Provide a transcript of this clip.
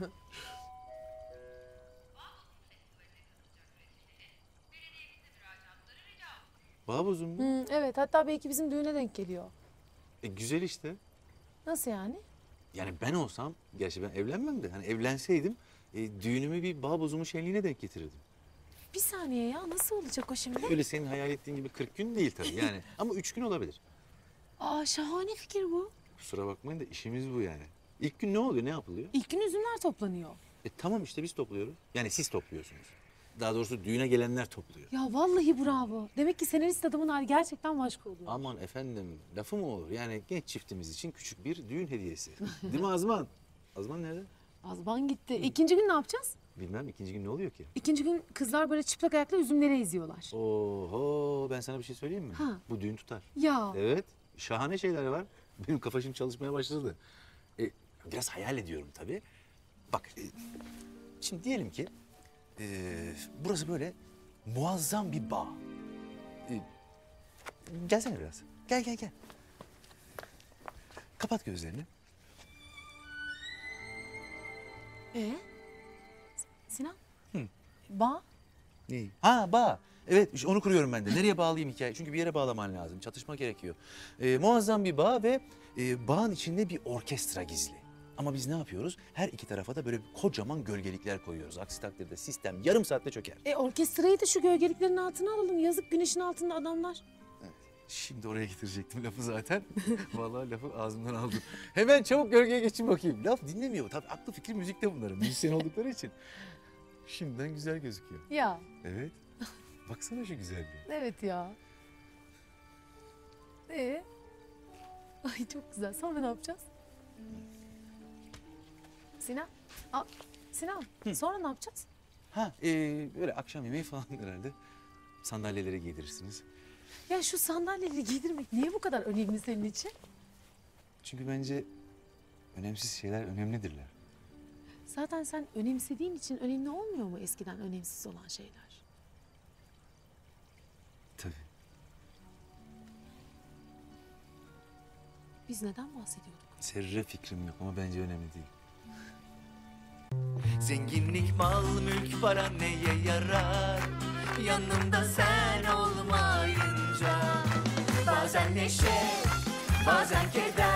Bağ bozum mu? Hı, evet hatta belki bizim düğüne denk geliyor. E, güzel işte. Nasıl yani? Yani ben olsam, gerçi ben evlenmem de hani evlenseydim e, düğünümü bir bağ bozumu şenliğine denk getirirdim. Bir saniye ya nasıl olacak o şimdi? Öyle senin hayal ettiğin gibi 40 gün değil tabii yani. Ama 3 gün olabilir. Aa şahane fikir bu. Kusura bakmayın da işimiz bu yani. İlk gün ne oluyor, ne yapılıyor? İlk gün üzümler toplanıyor. E tamam işte biz topluyoruz. Yani siz topluyorsunuz. Daha doğrusu düğüne gelenler topluyor. Ya vallahi bravo. Demek ki senarist adamın hali gerçekten başka oluyor. Aman efendim lafı mı olur? Yani genç çiftimiz için küçük bir düğün hediyesi. Değil mi Azman? Azman nerede? Azban gitti. İkinci gün ne yapacağız? Bilmem ikinci gün ne oluyor ki? İkinci gün kızlar böyle çıplak ayakla üzümleri eziyorlar. Oho ben sana bir şey söyleyeyim mi? Ha. Bu düğün tutar. Ya Evet şahane şeyler var. Benim kafa şimdi çalışmaya başladı. Biraz hayal ediyorum tabii. Bak e, şimdi diyelim ki e, burası böyle muazzam bir bağ. E, gelsene biraz. Gel gel gel. Kapat gözlerini. e Sinan? Bağ? Neyi? Ha bağ. Evet işte onu kuruyorum ben de. Nereye bağlayayım hikaye? Çünkü bir yere bağlaman lazım. Çatışma gerekiyor. Ee, muazzam bir bağ ve e, bağın içinde bir orkestra gizli. Ama biz ne yapıyoruz? Her iki tarafa da böyle kocaman gölgelikler koyuyoruz. Aksi takdirde sistem yarım saatte çöker. E orkestrayı da şu gölgeliklerin altına alalım. Yazık güneşin altında adamlar. Şimdi oraya getirecektim lafı zaten. Vallahi lafı ağzımdan aldım. Hemen çabuk gölgeye geçin bakayım. Laf dinlemiyor. Tabii aklı fikri müzikte bunların. Müzisyen oldukları için. Şimdiden güzel gözüküyor. Ya Evet. Baksana şu güzelliğe. evet ya. E Ay çok güzel. Sonra ne yapacağız? Sinan. Aa, Sinan. Sonra ne yapacağız? Ha, e, böyle akşam yemeği falan herhalde. Sandalyeleri giydirirsiniz. Ya şu sandalyeleri giydirmek niye bu kadar önemli senin için? Çünkü bence önemsiz şeyler önemlidirler. Zaten sen önemsediğin için önemli olmuyor mu eskiden önemsiz olan şeyler? Tabii. Biz neden bahsediyorduk? Zerre fikrim yok ama bence önemli değil. Zenginlik, mal, mülk, para neye yarar? Yanımda sen olmayınca Bazen neşe, bazen keder